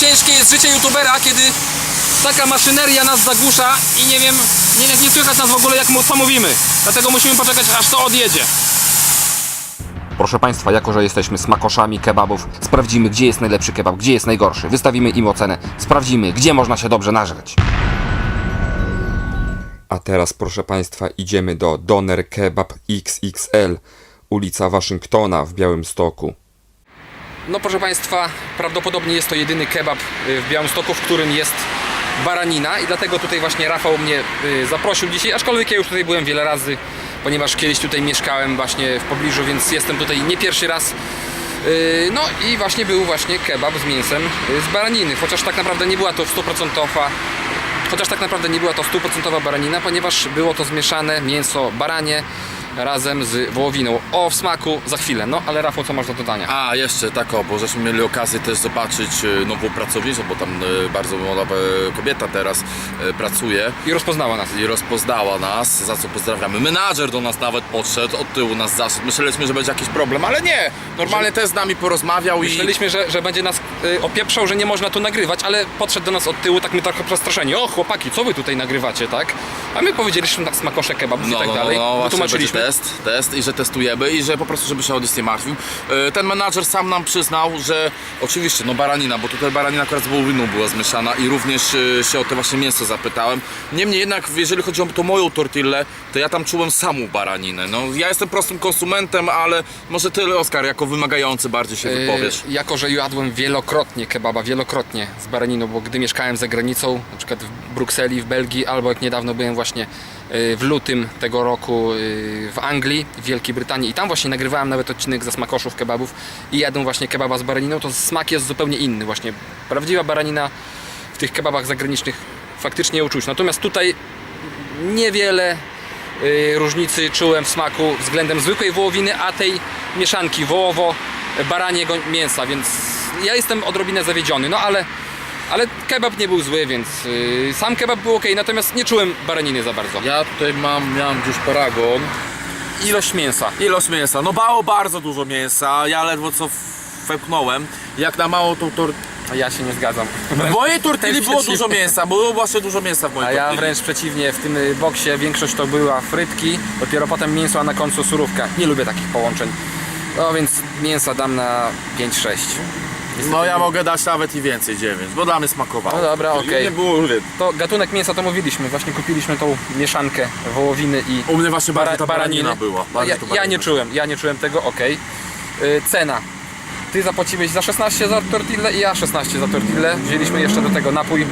ciężkie jest życie youtubera, kiedy taka maszyneria nas zagłusza i nie wiem, nie, nie słychać nas w ogóle jak mu co mówimy. Dlatego musimy poczekać aż to odjedzie. Proszę Państwa, jako że jesteśmy smakoszami kebabów, sprawdzimy gdzie jest najlepszy kebab, gdzie jest najgorszy. Wystawimy im ocenę, sprawdzimy gdzie można się dobrze nażreć. A teraz, proszę Państwa, idziemy do Doner Kebab XXL, ulica Waszyngtona w Białymstoku. No proszę Państwa, prawdopodobnie jest to jedyny kebab y, w Białymstoku, w którym jest baranina i dlatego tutaj właśnie Rafał mnie y, zaprosił dzisiaj, aczkolwiek ja już tutaj byłem wiele razy, ponieważ kiedyś tutaj mieszkałem właśnie w pobliżu, więc jestem tutaj nie pierwszy raz. Y, No i właśnie był właśnie kebab z mięsem z baraniny, chociaż tak naprawdę nie była to 100% Chociaż tak naprawdę nie była to stuprocentowa baranina, ponieważ było to zmieszane mięso baranie razem z wołowiną. O w smaku za chwilę. No ale Rafał, co masz do dodania? A, jeszcze tak o, bo żeśmy mieli okazję też zobaczyć e, nową pracownicę, bo tam e, bardzo młoda e, kobieta teraz pracuje I rozpoznała nas. i rozpoznała nas, za co pozdrawiamy. Menadżer do nas nawet podszedł, od tyłu nas zaszedł. Myśleliśmy, że będzie jakiś problem, ale nie. Normalnie też z nami porozmawiał i... Myśleliśmy, że, że będzie nas opieprzał, że nie można tu nagrywać, ale podszedł do nas od tyłu, tak my trochę przestraszeni. O chłopaki, co wy tutaj nagrywacie, tak? A my powiedzieliśmy tak smakosze kebabów i tak dalej. No, właśnie Wytłumaczyliśmy. będzie test, test i że testujemy i że po prostu, żeby się o nic nie martwił. E, Ten menadżer sam nam przyznał, że oczywiście, no baranina, bo tutaj baranina akurat z wołowiną była zmieszana i również e, się o to właśnie mięso zapytałem. Niemniej jednak, jeżeli chodzi o tą moją tortillę, to ja tam czułem samą baraninę. No, ja jestem prostym konsumentem, ale może ty, Oskar, jako wymagający bardziej się wypowiesz. Yy, jako, że jadłem wielokrotnie kebaba, wielokrotnie z baraniną, bo gdy mieszkałem za granicą, na przykład w Brukseli, w Belgii, albo jak niedawno byłem właśnie yy, w lutym tego roku yy, w Anglii, w Wielkiej Brytanii i tam właśnie nagrywałem nawet odcinek ze smakoszów kebabów i jadłem właśnie kebaba z baraniną, to smak jest zupełnie inny właśnie. Prawdziwa baranina w tych kebabach zagranicznych faktycznie ją czuć. Natomiast tutaj niewiele y, różnicy czułem w smaku względem zwykłej wołowiny, a tej mieszanki wołowo-baraniego mięsa, więc ja jestem odrobinę zawiedziony, no ale, ale kebab nie był zły, więc y, sam kebab był ok, natomiast nie czułem baraniny za bardzo. Ja tutaj mam, miałem gdzieś paragon. Ilość mięsa. Ilość mięsa. No bało bardzo dużo mięsa. Ja ledwo co wepchnąłem. Jak na mało tą tor... Ja się nie zgadzam. W mojej tortilli było przeciwnie. dużo mięsa, było właśnie dużo mięsa w mojej A ja tortilli. wręcz przeciwnie, w tym y, boksie większość to była frytki, dopiero potem mięso, a na końcu surówka. Nie lubię takich połączeń. No więc mięsa dam na 5-6. No ja mogę dać nawet i więcej, 9, bo dla mnie smakowało. No dobra, okej. Nie było mówię, To gatunek mięsa to mówiliśmy, właśnie kupiliśmy tą mieszankę wołowiny i U mnie właśnie bardziej ta baranina była. Bardziej Ja, to ja baranina. nie czułem, ja nie czułem tego, okej. Y, Cena. Ty zapłaciłeś za 16 za tortillę i ja 16 za tortillę. Wzięliśmy jeszcze do tego napój.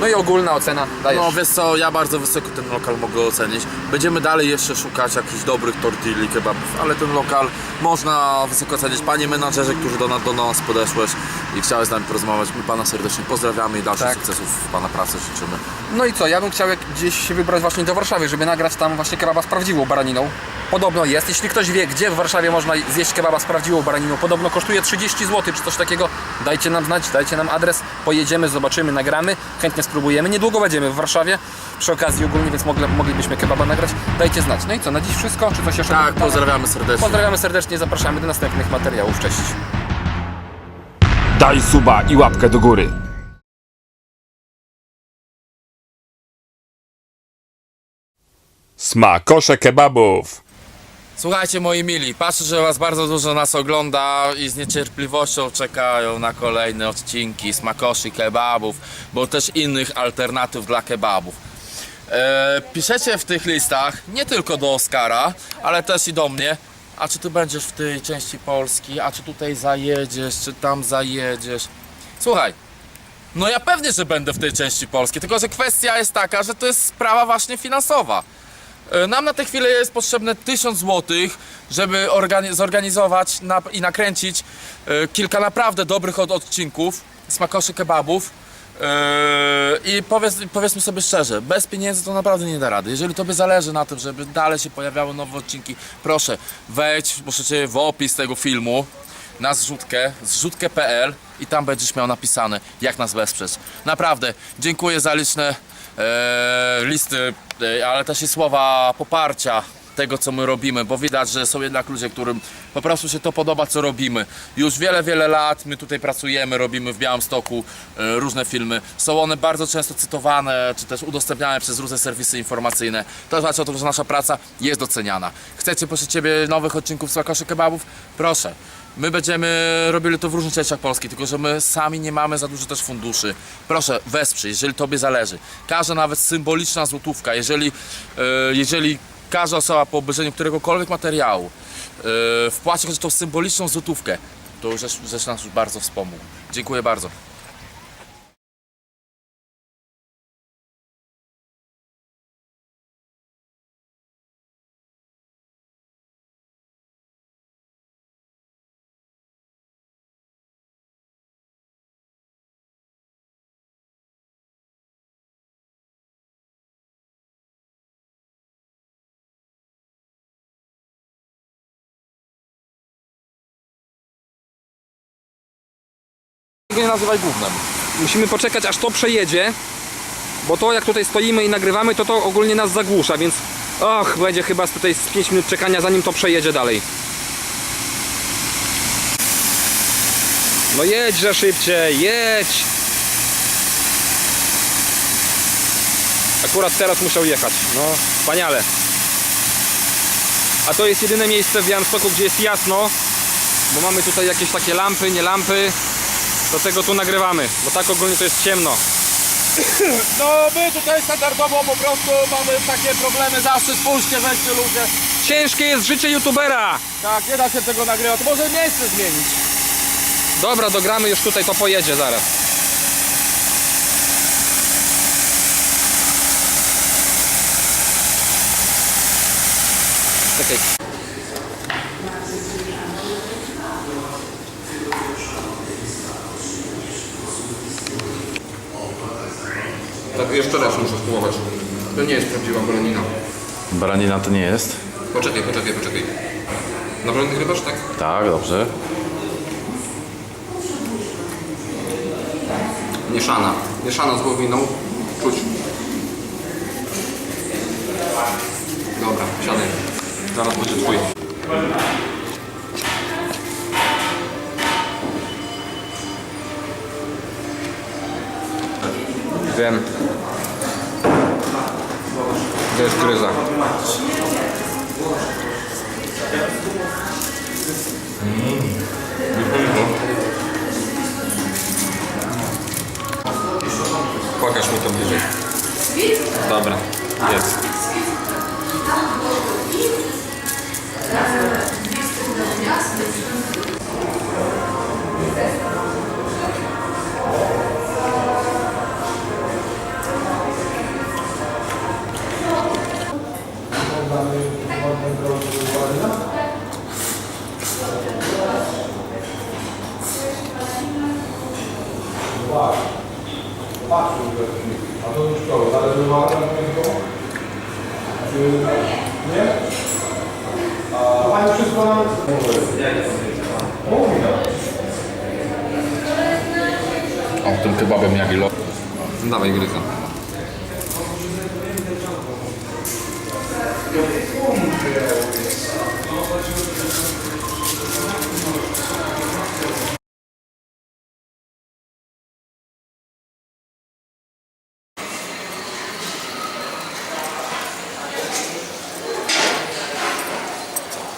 No i ogólna ocena dajesz. No wiesz co, ja bardzo wysoko ten lokal mogę ocenić. Będziemy dalej jeszcze szukać jakichś dobrych tortilli, kebabów, ale ten lokal można wysoko ocenić. Panie menadżerze, którzy do nas, do nas podeszłeś i chciałeś z nami porozmawiać, my Pana serdecznie pozdrawiamy i dalszych Tak. sukcesów w Pana pracy życzymy. No i co, ja bym chciał jak gdzieś się wybrać właśnie do Warszawy, żeby nagrać tam właśnie kebaba z prawdziwą baraniną. Podobno jest, jeśli ktoś wie, gdzie w Warszawie można zjeść kebaba z prawdziwą baraniną, podobno kosztuje 30 zł czy coś takiego, dajcie nam znać, dajcie nam adres, pojedziemy, zobaczymy, nagramy, chętnie spróbujemy. Niedługo będziemy w Warszawie, przy okazji ogólnie, więc mogli, moglibyśmy kebaba nagrać. Dajcie znać. No i co, na dziś wszystko? Czy coś jeszcze? Tak, do pozdrawiamy serdecznie. Pozdrawiamy serdecznie, zapraszamy do następnych materiałów. Cześć. Daj suba i łapkę do góry. Smakosze kebabów. Słuchajcie moi mili, patrzę, że was bardzo dużo nas ogląda i z niecierpliwością czekają na kolejne odcinki smakoszy kebabów, bo też innych alternatyw dla kebabów. E, piszecie w tych listach nie tylko do Oskara, ale też i do mnie. A czy ty będziesz w tej części Polski? A czy tutaj zajedziesz? Czy tam zajedziesz? Słuchaj, no ja pewnie, że będę w tej części Polski, tylko że kwestia jest taka, że to jest sprawa właśnie finansowa. E, Nam na tę chwilę jest potrzebne 1000 zł, żeby organi- zorganizować i nakręcić e, kilka naprawdę dobrych od- odcinków smakoszy kebabów. E, I powiedz, powiedzmy sobie szczerze, bez pieniędzy to naprawdę nie da rady. Jeżeli tobie zależy na tym, żeby dalej się pojawiały nowe odcinki, proszę wejdź, możecie w opis tego filmu na zrzutkę, zrzutkę.pl i tam będziesz miał napisane, jak nas wesprzeć. Naprawdę, dziękuję za liczne e, listy, e, ale też i słowa poparcia tego, co my robimy, bo widać, że są jednak ludzie, którym po prostu się to podoba, co robimy. Już wiele, wiele lat my tutaj pracujemy, robimy w Białymstoku e, różne filmy. Są one bardzo często cytowane, czy też udostępniane przez różne serwisy informacyjne. To znaczy o tym, że nasza praca jest doceniana. Chcecie, proszę Ciebie, nowych odcinków Słakoszy Kebabów? Proszę. My będziemy robili to w różnych częściach Polski, tylko że my sami nie mamy za dużo też funduszy. Proszę, wesprzyj, jeżeli Tobie zależy. Każda nawet symboliczna złotówka, jeżeli, e, jeżeli każda osoba po obejrzeniu któregokolwiek materiału e, wpłaci chociaż tą symboliczną złotówkę, to już rzecz, rzecz nas już bardzo wspomógł. Dziękuję bardzo. Nie nazywaj gównem. Musimy poczekać aż to przejedzie, bo to jak tutaj stoimy i nagrywamy, to to ogólnie nas zagłusza, więc och, będzie chyba tutaj z 5 minut czekania zanim to przejedzie dalej. No jedźże szybciej, jedź! Akurat teraz musiał jechać, no wspaniale. A to jest jedyne miejsce w Białymstoku, gdzie jest jasno, bo mamy tutaj jakieś takie lampy, nie lampy, Dlatego tu nagrywamy, bo tak ogólnie to jest ciemno. No my tutaj standardowo po prostu mamy takie problemy zawsze, spójrzcie, weźcie ludzie. Ciężkie jest życie youtubera! Tak, nie da się tego nagrywać, to może miejsce zmienić. Dobra, dogramy już tutaj, to pojedzie zaraz. Czekaj. Tak, jeszcze raz muszę spróbować. To nie jest prawdziwa baranina. Baranina to nie jest? Poczekaj, poczekaj, poczekaj. Naprawdę nagrywasz, tak? Tak, dobrze. Mieszana. Mieszana z wołowiną. Czuć. Dobra, siadaj. Zaraz będzie twój. Wiem. Что кашмука біжить. Добре. Yes. Pokaż mi to bliżej. Dobra, jest. O, tym kebabem jak ilo. Dawaj gryza.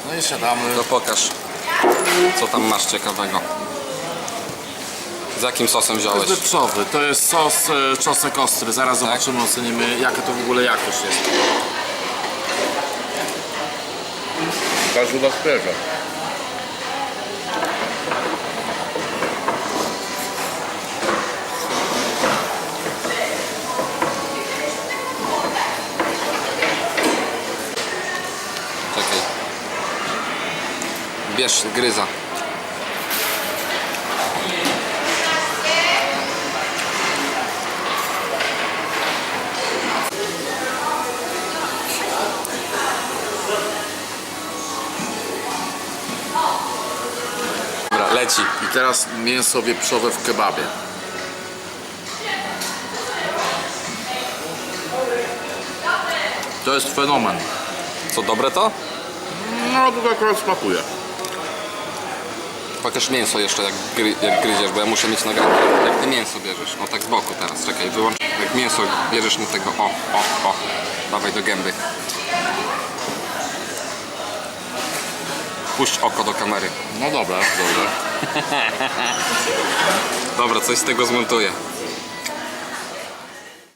No i siadamy. To pokaż, co tam masz ciekawego. Z jakim sosem To wziąłeś? jest wieprzowy, to jest sos e, czosnek ostry. Zaraz zobaczymy, ocenimy jaka to w ogóle jakość jest. Każdy was bierze. Czekaj. Bierz gryza. Dobra, leci. I teraz mięso wieprzowe w kebabie. To jest fenomen. Co, dobre to? No, to akurat smakuje. Pokaż mięso jeszcze, jak, gry, jak gryziesz, bo ja muszę mieć nagrane. Jak ty mięso bierzesz, no tak z boku teraz, czekaj, wyłącz. Jak mięso bierzesz na tego, o, o, o, dawaj do gęby. Puść oko do kamery. No dobra, dobra. Dobra, coś z tego zmontuję.